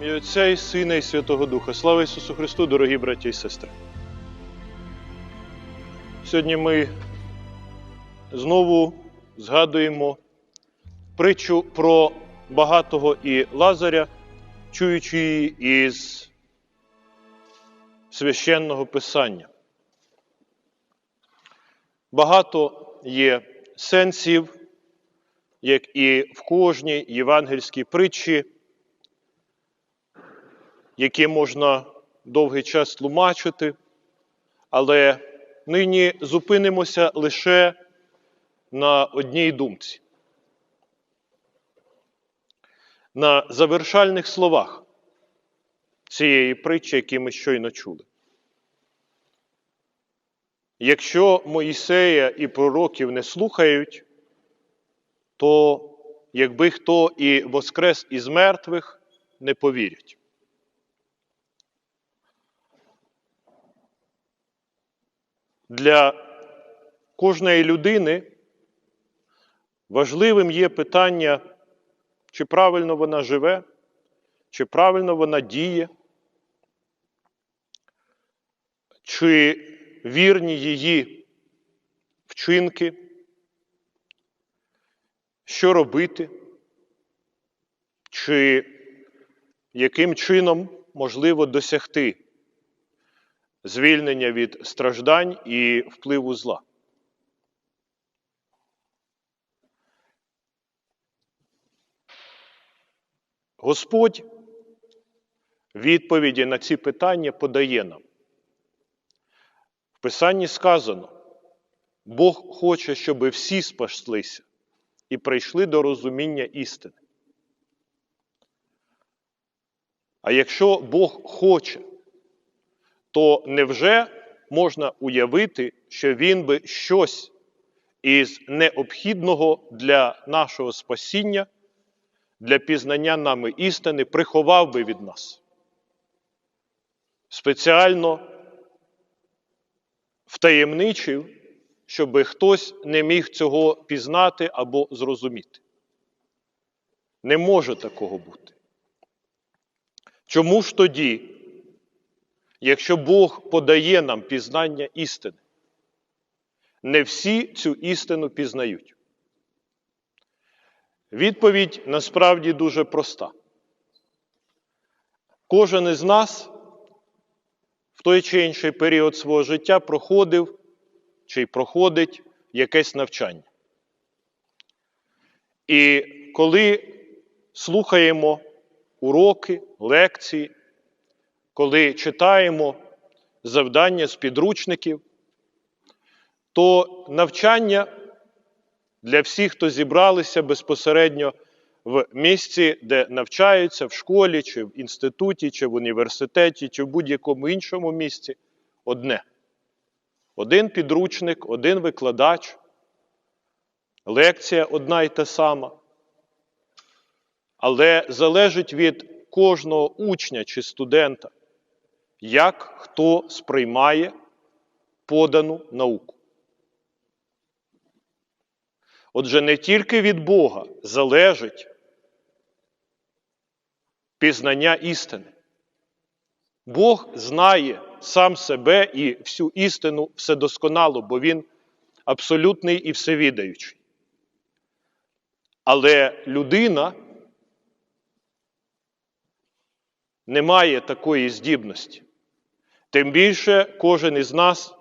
Ім'я Отця і Сина і Святого Духа. Слава Ісусу Христу, дорогі браті і сестри. Сьогодні ми знову згадуємо притчу про багатого і Лазаря, чуючи її із священного писання. Багато є сенсів, як і в кожній євангельській притчі які можна довгий час тлумачити, але нині зупинимося лише на одній думці. На завершальних словах цієї притчі, які ми щойно чули. Якщо Моїсея і пророків не слухають, то якби хто і воскрес із мертвих, не повірять. Для кожної людини важливим є питання, чи правильно вона живе, чи правильно вона діє, чи вірні її вчинки, що робити, чи яким чином можливо досягти звільнення від страждань і впливу зла. Господь відповіді на ці питання подає нам. В Писанні сказано, Бог хоче, щоб всі спаслися і прийшли до розуміння істини. А якщо Бог хоче, то невже можна уявити, що він би щось із необхідного для нашого спасіння, для пізнання нами істини приховав би від нас? Спеціально втаємничив, щоб хтось не міг цього пізнати або зрозуміти. Не може такого бути. Чому ж тоді? Якщо Бог подає нам пізнання істини. Не всі цю істину пізнають. Відповідь насправді дуже проста. Кожен із нас в той чи інший період свого життя проходив чи проходить якесь навчання. І коли слухаємо уроки, лекції, коли читаємо завдання з підручників, то навчання для всіх, хто зібралися безпосередньо в місці, де навчаються в школі, чи в інституті, чи в університеті, чи в будь-якому іншому місці, одне. Один підручник, один викладач, лекція одна й та сама. Але залежить від кожного учня чи студента, як хто сприймає подану науку. Отже, не тільки від Бога залежить пізнання істини. Бог знає сам себе і всю істину вседосконало, бо Він абсолютний і всевідаючий. Але людина не має такої здібності. Тим більше кожен із нас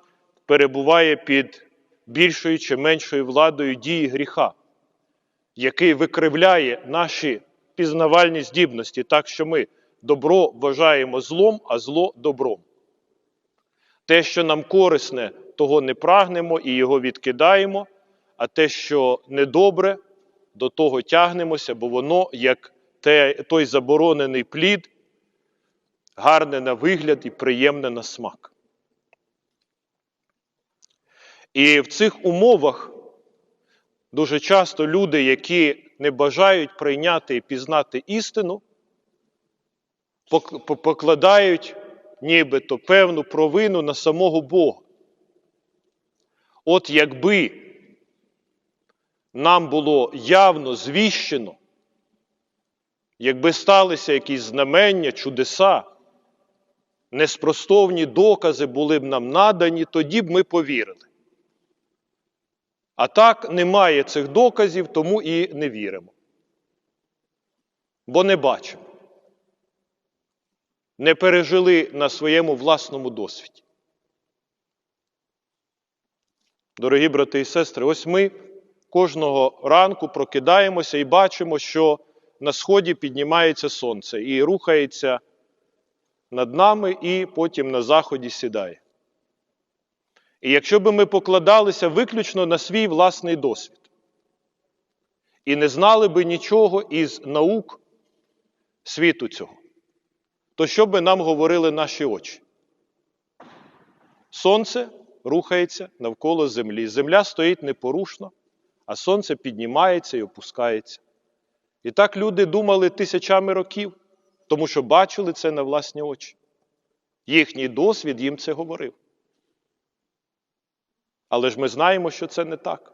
перебуває під більшою чи меншою владою дії гріха, який викривляє наші пізнавальні здібності, так що ми добро вважаємо злом, а зло добром. Те, що нам корисне, того не прагнемо і його відкидаємо, а те, що недобре, до того тягнемося, бо воно, як той заборонений плід, гарне на вигляд і приємне на смак. І в цих умовах дуже часто люди, які не бажають прийняти і пізнати істину, покладають нібито певну провину на самого Бога. От якби нам було явно звіщено якби сталися якісь знамення, чудеса, неспростовні докази були б нам надані, тоді б ми повірили. А так немає цих доказів, тому і не віримо. Бо не бачимо. Не пережили на своєму власному досвіді. Дорогі брати і сестри, ось ми кожного ранку прокидаємося і бачимо, що на сході піднімається сонце і рухається над нами, і потім на заході сідає. І якщо би ми покладалися виключно на свій власний досвід і не знали би нічого із наук світу цього, то що би нам говорили наші очі? Сонце рухається навколо землі. Земля стоїть непорушно, а сонце піднімається і опускається. І так люди думали тисячами років, тому що бачили це на власні очі. Їхній досвід їм це говорив. Але ж ми знаємо, що це не так.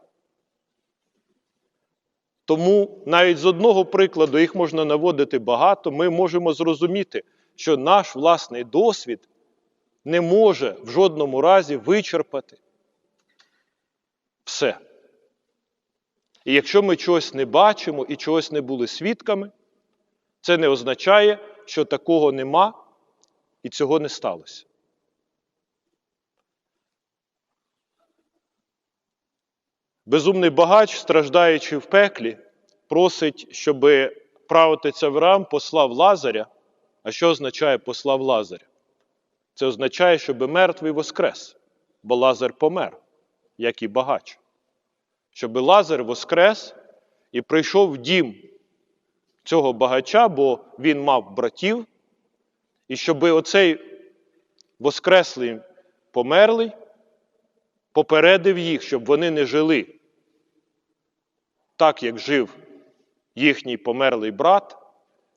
Тому навіть з одного прикладу їх можна наводити багато, ми можемо зрозуміти, що наш власний досвід не може в жодному разі вичерпати все. І якщо ми чогось не бачимо і чогось не були свідками, це не означає, що такого нема і цього не сталося. Безумний багач, страждаючи в пеклі, просить, щоб правотець Авраам послав Лазаря. А що означає послав Лазаря? Це означає, щоб мертвий воскрес, бо Лазар помер, як і багач. Щоб Лазар воскрес і прийшов в дім цього багача, бо він мав братів, і щоб оцей воскреслий померлий попередив їх, щоб вони не жили так, як жив їхній померлий брат,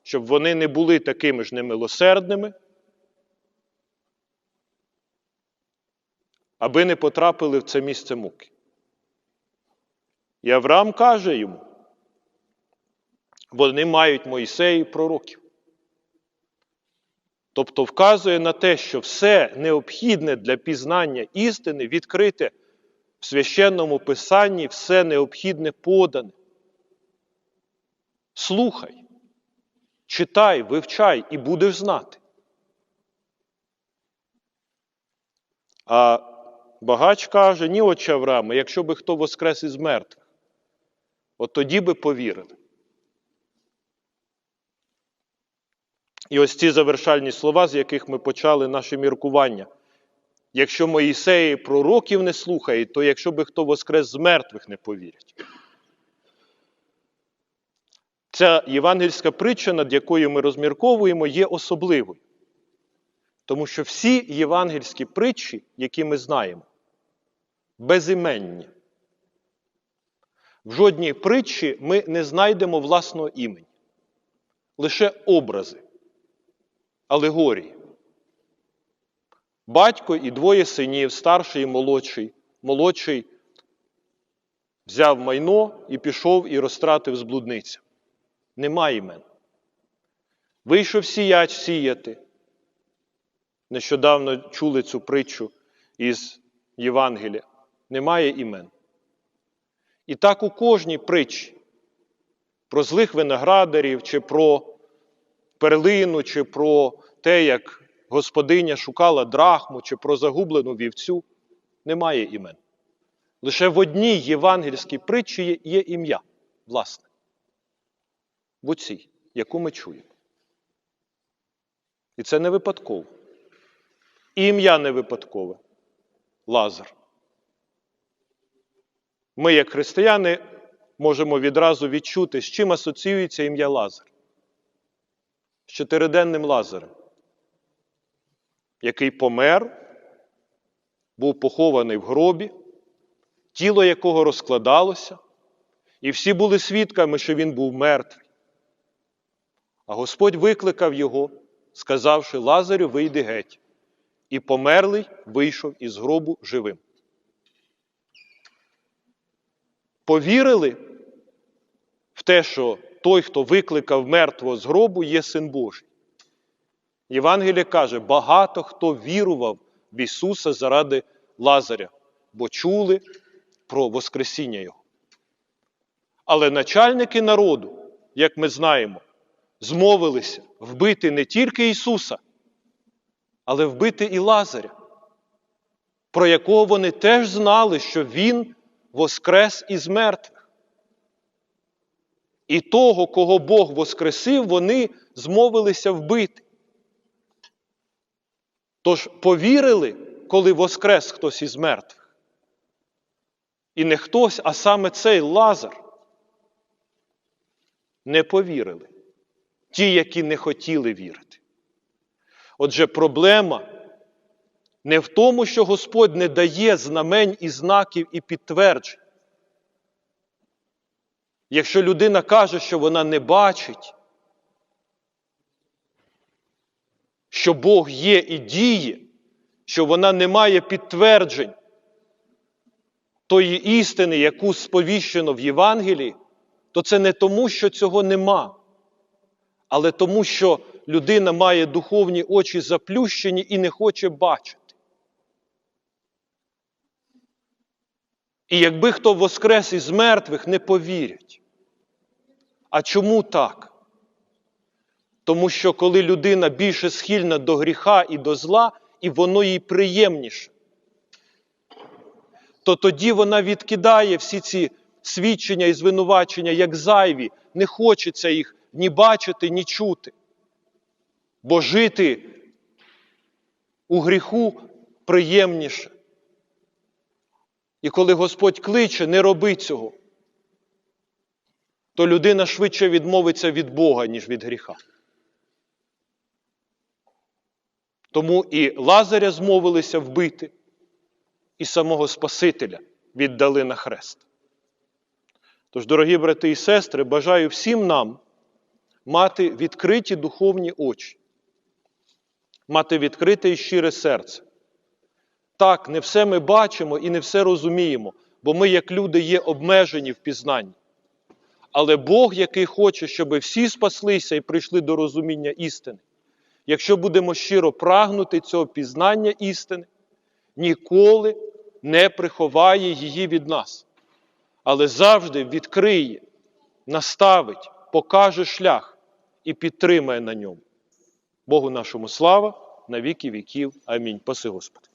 щоб вони не були такими ж немилосердними, аби не потрапили в це місце муки. І Авраам каже йому, вони мають Моїсеї пророків. Тобто вказує на те, що все необхідне для пізнання істини відкрите в священному писанні, все необхідне подане. Слухай, читай, вивчай і будеш знати. А багач каже, ні, отче Аврааме, якщо би хто воскрес із мертвих, от тоді би повірили. І ось ці завершальні слова, з яких ми почали наше міркування. Якщо Моїсеї пророків не слухає, то якщо би хто воскрес з мертвих не повірять. Ця євангельська притча, над якою ми розмірковуємо, є особливою. Тому що всі євангельські притчі, які ми знаємо, безіменні. В жодній притчі ми не знайдемо власного імені, лише образи алегорії. Батько і двоє синів, старший і молодший. Молодший взяв майно і пішов і розтратив з блудниця. Немає імен. Вийшов сіяч сіяти. Нещодавно чули цю притчу із Євангелія. Немає імен. І так у кожній притчі про злих виноградарів чи про перлину, чи про те, як господиня шукала драхму, чи про загублену вівцю, немає імен. Лише в одній євангельській притчі є, ім'я, власне. В оцій, яку ми чуємо. І це не випадково. І ім'я не випадкове. Лазар. Ми, як християни, можемо відразу відчути, з чим асоціюється ім'я Лазар з чотириденним Лазарем, який помер, був похований в гробі, тіло якого розкладалося, і всі були свідками, що він був мертвий. А Господь викликав його, сказавши Лазарю, вийди геть. І померлий вийшов із гробу живим. Повірили в те, що той, хто викликав мертвого з гробу, є син Божий. Євангеліє каже, багато хто вірував в Ісуса заради Лазаря, бо чули про Воскресіння Його. Але начальники народу, як ми знаємо, змовилися вбити не тільки Ісуса, але вбити і Лазаря, про якого вони теж знали, що Він воскрес із мертвих. І того, кого Бог воскресив, вони змовилися вбити. Тож повірили, коли воскрес хтось із мертвих. І не хтось, а саме цей Лазар. Не повірили. Ті, які не хотіли вірити. Отже, проблема не в тому, що Господь не дає знамень і знаків і підтверджень. Якщо людина каже, що вона не бачить, що Бог є і діє, що вона не має підтверджень тої істини, яку сповіщено в Євангелії, то це не тому, що цього нема, але тому, що людина має духовні очі заплющені і не хоче бачити. І якби хто воскрес із мертвих, не повірять. А чому так? Тому що коли людина більше схильна до гріха і до зла, і воно їй приємніше, то тоді вона відкидає всі ці свідчення і звинувачення як зайві, не хочеться їх ні бачити, ні чути. Бо жити у гріху приємніше. І коли Господь кличе, не роби цього, то людина швидше відмовиться від Бога, ніж від гріха. Тому і Лазаря змовилися вбити, і самого Спасителя віддали на хрест. Тож, дорогі брати і сестри, бажаю всім нам мати відкриті духовні очі, мати відкрите і щире серце. Так, не все ми бачимо і не все розуміємо, бо ми, як люди, є обмежені в пізнанні. Але Бог, який хоче, щоб всі спаслися і прийшли до розуміння істини, якщо будемо щиро прагнути цього пізнання істини, ніколи не приховає її від нас, але завжди відкриє, наставить, покаже шлях і підтримає на ньому. Богу нашому слава на віки віків. Амінь. Паси Господи.